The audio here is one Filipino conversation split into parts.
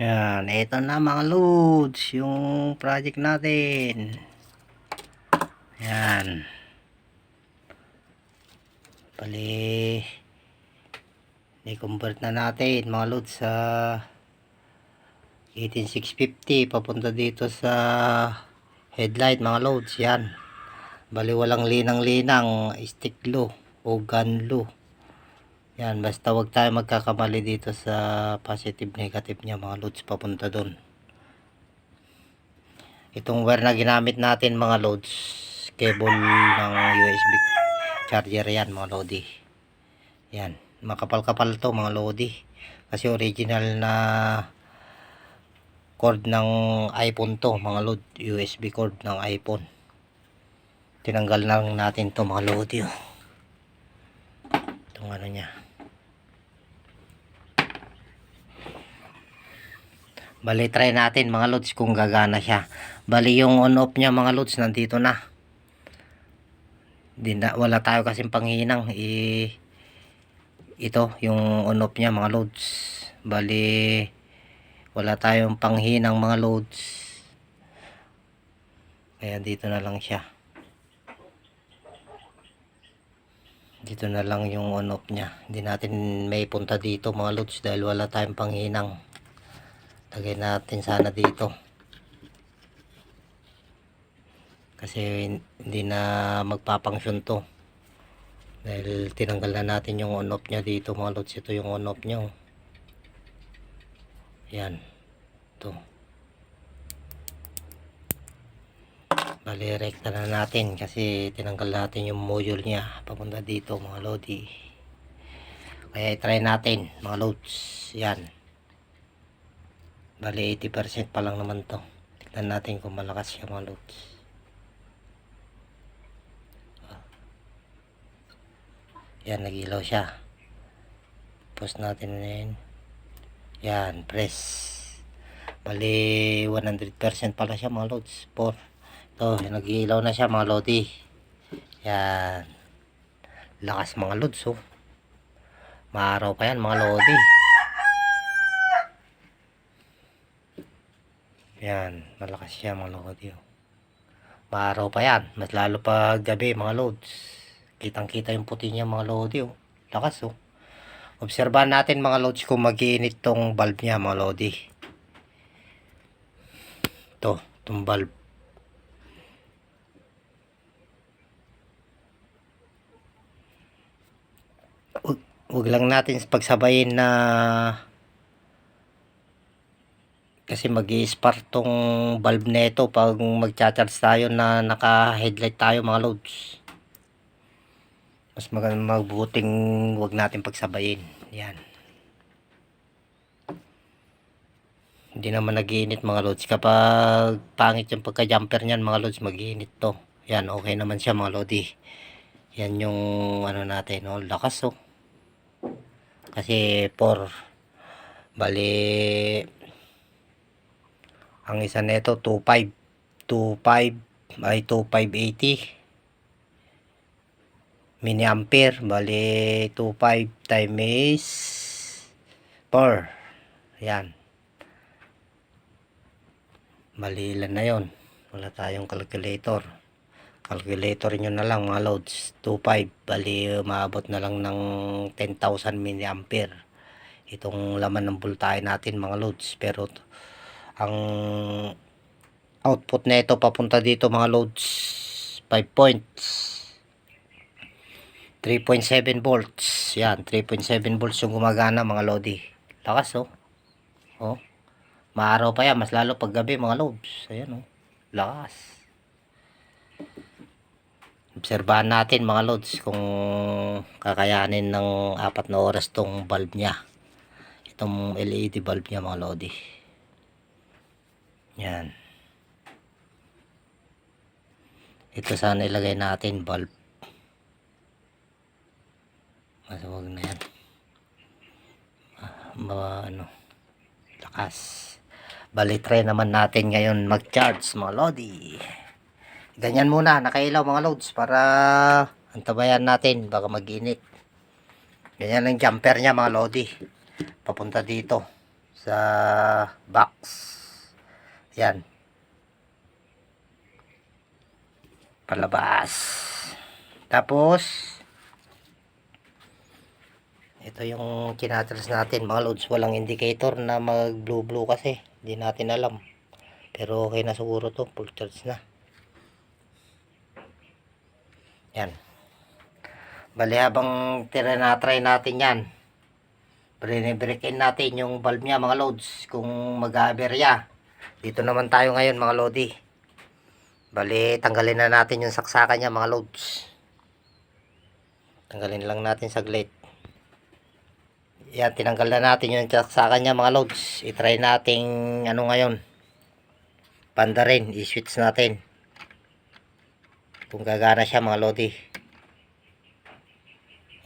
Yan, ito na mga loads, yung project natin. Yan. Bali, i-convert na natin mga loads sa 18650 papunta dito sa headlight mga loads. Yan. Bali, walang linang-linang stick low o gun low. Yan, basta wag tayo magkakamali dito sa positive negative niya mga loads papunta doon. Itong wire na ginamit natin mga loads, cable ng USB charger yan mga lodi. Yan, makapal-kapal to mga lodi. Kasi original na cord ng iPhone to mga load, USB cord ng iPhone. Tinanggal na lang natin to mga lodi. Oh. Itong ano niya. Bali, try natin mga loads kung gagana siya. Bali, yung on-off niya mga loads nandito na. Di na, wala tayo kasing panghinang. I, ito, yung on-off niya mga loads. Bali, wala tayong panghinang mga loads. Kaya dito na lang siya. Dito na lang yung on-off niya. Hindi natin may punta dito mga loads dahil wala tayong panghinang. Lagay natin sana dito. Kasi hindi na magpapangsyon to. Dahil tinanggal na natin yung on-off niya dito mga lods. Ito yung on-off niya. oh. Yan. Ito. Bali, rekta na natin kasi tinanggal natin yung module niya papunta dito mga lodi. Kaya try natin mga loads. Yan. Bali 80% pa lang naman to. Tignan natin kung malakas siya mga loads. Yan, nagilaw siya. Post natin na yun. Yan, press. Bali 100% pala siya mga loads. 4. Ito, nagilaw na siya mga lodi. Yan. Lakas mga loads oh. Maaraw pa yan mga lodi. Yan, malakas siya mga lodi. oh. Maaraw pa yan. Mas lalo pa gabi mga loads. Kitang kita yung puti niya mga lodi. Oh. Lakas oh. Obserbahan natin mga loads kung magiinit tong bulb niya mga lodi. Ito, itong bulb. Wag, wag lang natin pagsabayin na kasi mag spark tong bulb nito pag magcha-charge tayo na naka-headlight tayo mga loads. Mas magandang magbuting wag natin pagsabayin. Yan. Hindi naman nagiinit mga loads. Kapag pangit yung pagka-jumper niyan mga loads, magiinit to. Yan, okay naman siya mga lodi. Yan yung ano natin, oh, lakas oh. Kasi 4 bali ang isa nito 25 25 ay 2580 mini ampere bali 25 times 4 yan bali ilan na yon wala tayong calculator. Calculator nyo na lang mga loads. 25 bali maabot na lang ng 10,000 mini ampere. Itong laman ng voltahe natin mga loads. Pero ang output na ito papunta dito mga loads 5 points. 3.7 volts. Yan 3.7 volts yung gumagana mga lodi lakas oh. Oh. Maaraw pa yan mas lalo pag gabi mga loads. Ayan oh. Lakas. Obserbahan natin mga loads kung kakayanin ng apat na oras tong bulb niya. Itong LED bulb niya mga lodi yan. Ito sana ilagay natin bulb. Mas wag na yan. Ah, ma ano lakas. Bali try naman natin ngayon mag charge mga lodi. Ganyan muna nakailaw mga loads para antabayan natin baka mag-init. Ganyan ang jumper niya mga lodi. Papunta dito sa box. Yan. Palabas. Tapos, ito yung kinatras natin mga loads. Walang indicator na mag blue blue kasi. Hindi natin alam. Pero okay na siguro to. Full charge na. Yan. Bali habang tira na try natin yan. Break in natin yung valve niya mga loads. Kung mag-aberya. Dito naman tayo ngayon mga lodi. Bali tanggalin na natin yung saksakan niya mga loads. Tanggalin lang natin saglit. Yan, tinanggal na natin yung saksakan niya mga loads. I-try nating ano ngayon. Panda rin. I-switch natin. Kung gagana siya mga lodi.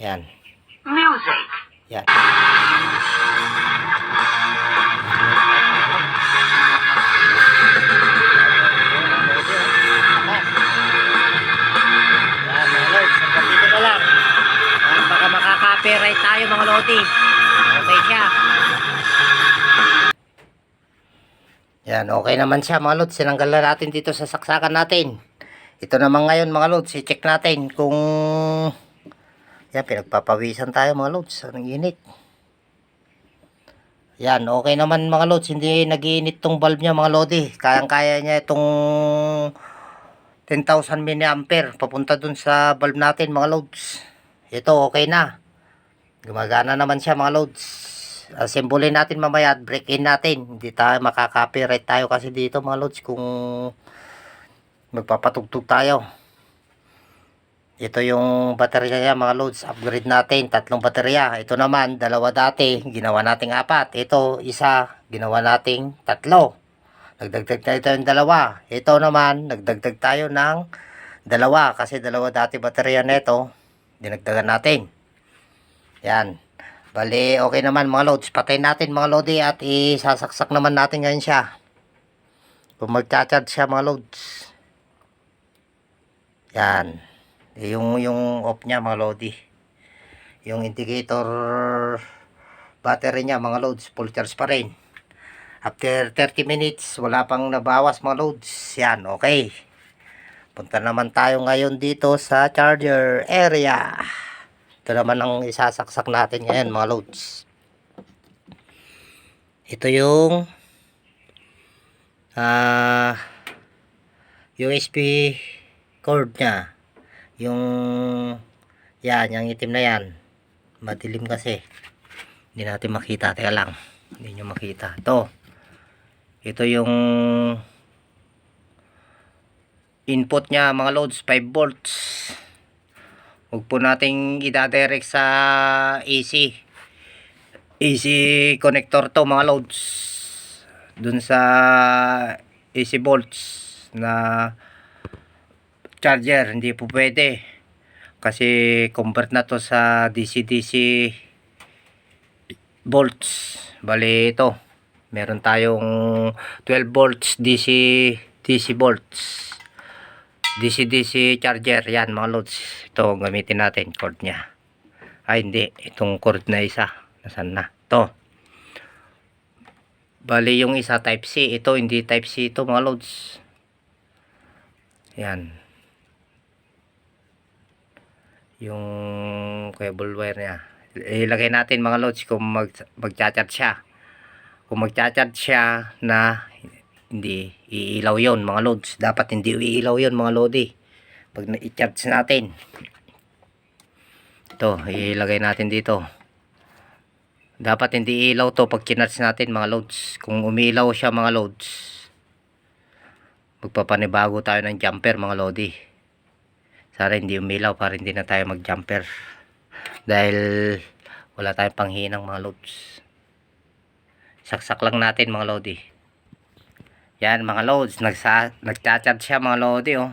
Yan. Music. Yan. Yan lodi. Okay siya. Yan, okay naman siya mga lods. Sinanggal na natin dito sa saksakan natin. Ito naman ngayon mga lods, i-check natin kung yan, pinagpapawisan tayo mga loads. Anong init. Yan, okay naman mga loads. Hindi nagiinit tong bulb niya mga lodi. Kayang-kaya niya itong 10,000 mAh papunta dun sa bulb natin mga loads. Ito, okay na. Gumagana naman siya mga loads. Assemble natin mamaya at break in natin. Hindi tayo makaka-copyright tayo kasi dito mga loads kung magpapatugtog tayo. Ito yung baterya niya mga loads. Upgrade natin. Tatlong baterya. Ito naman, dalawa dati. Ginawa nating apat. Ito, isa. Ginawa nating tatlo. Nagdagdag tayo yung dalawa. Ito naman, nagdagdag tayo ng dalawa. Kasi dalawa dati baterya nito. Dinagdagan natin. Yan. Bali, okay naman mga loads. Patay natin mga lodi at isasaksak naman natin ngayon siya. Kung magcha-charge siya mga loads. Yan. Yung yung off niya mga lodi. Yung indicator battery niya mga loads full charge pa rin. After 30 minutes wala pang nabawas mga loads. Yan, okay. Punta naman tayo ngayon dito sa charger area. Ito naman ang isasaksak natin ngayon mga loads. Ito yung ah USB cord niya. Yung yan, yung itim na yan. Madilim kasi. Hindi natin makita. Teka lang. Hindi nyo makita. Ito. Ito yung input nya mga loads 5 volts huwag po nating idadirect sa AC AC connector to mga loads. Dun sa AC volts na charger hindi po pwede. Kasi convert na to sa DC-DC volts bali ito. Meron tayong 12 volts DC DC volts DC-DC charger. Yan mga loads ito gamitin natin cord nya ay hindi. Itong cord na isa. Nasan na? To bali yung isa type C. Ito hindi type C ito mga loads yan. Yung cable wire niya. Ilagay natin mga loads kung mag, magchat-chat siya. Kung magchat-chat siya na hindi iilaw yon mga loads. Dapat hindi iilaw yon mga lodi. Pag na-charge natin. Ito, ilagay natin dito. Dapat hindi ilaw to pag kinarge natin mga loads. Kung umilaw siya mga loads, magpapanibago tayo ng jumper mga lodi sana hindi umilaw para hindi na tayo mag jumper dahil wala tayong panghinang mga loads saksak lang natin mga lodi yan mga loads nagsa nagcha-charge siya mga lodi oh.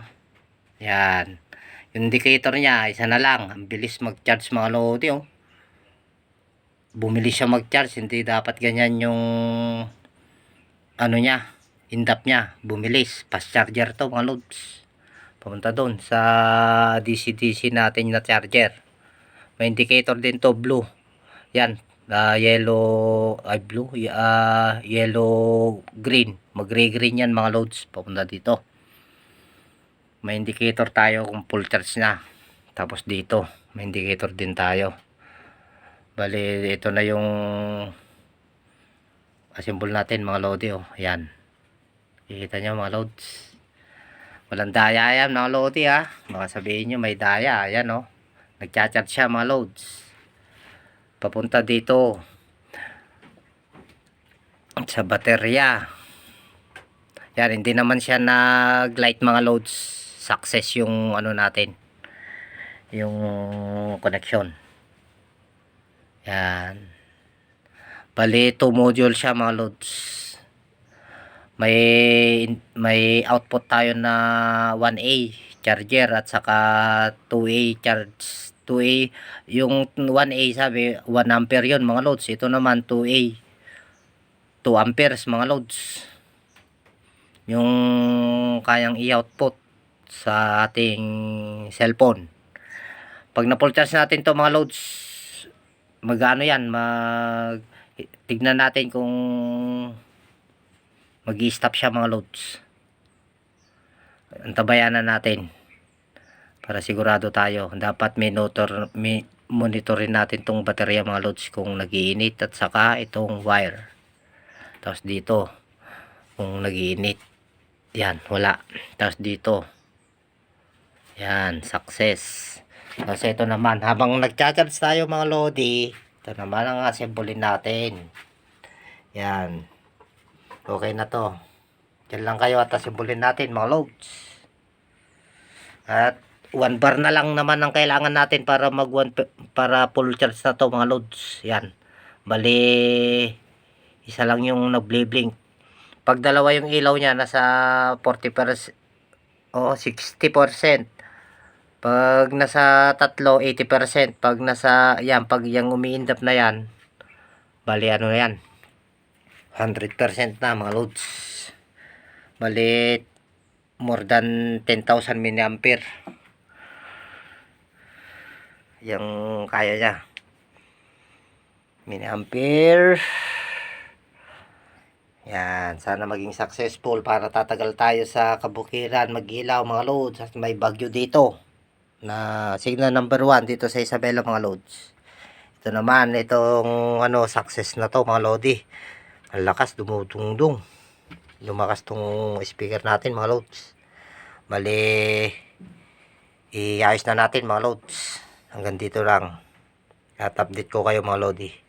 Yan. Yung indicator niya isa na lang. Ang bilis mag charge mga lodi oh. Bumili siya mag charge hindi dapat ganyan yung ano niya indap niya. Bumilis. Fast charger to mga loads pumunta doon sa DC-DC natin na charger. May indicator din to blue. Yan ah, yellow ay blue ah, yellow green. Mag gray green yan mga loads. Papunta dito. May indicator tayo kung full charge na. Tapos dito may indicator din tayo. Bali ito na yung asimbol natin mga lodi oh. Yan. Kikita nyo mga loads. Walang daya yan mga lodi ha baka sabihin nyo may daya. Yan oh. Nagchat-chat siya mga loads papunta dito. Sa baterya. Yan hindi naman siya nag light mga loads. Success yung ano natin. Yung connection. Yan. Bali 2 module siya mga loads. May may output tayo na 1A charger at saka 2A charge 2A yung 1A sabi 1 ampere yon mga loads. Ito naman 2A 2 amperes mga loads. Yung kayang i-output sa ating cellphone. Pag na full charge natin to mga loads magano yan mag tignan natin kung mag stop siya mga loads. Antabayan na natin para sigurado tayo dapat may motor may monitorin natin tong baterya mga loads kung nagiinit at saka itong wire. Tapos dito kung nagiinit. Yan wala. Tapos dito. Yan success. Tapos ito naman habang nagcharge tayo mga lodi ito naman ang assemble natin. Yan. Okay na to. Diyan lang kayo at assemble natin mga loads at one bar na lang naman ang kailangan natin para mag one, para full charge na to mga loads. Yan. Bali isa lang yung nag-blink pag dalawa yung ilaw niya nasa 40% o 60% pag nasa tatlo 80% pag nasa yan pag yung umiindap na yan bali ano na yan? 100% na mga loads. Bali more than 10,000 milliampere yung kaya niya milliampere yan, sana maging successful para tatagal tayo sa kabukiran, mag-ilaw mga loads at may bagyo dito na signal number 1 dito sa Isabela mga loads. Ito naman, itong ano, success na to mga lodi. Ang lakas, dumudungdung. Lumakas tong speaker natin mga loads. Bali, iayos na natin mga loads. Hanggang dito lang. At update ko kayo mga lodi.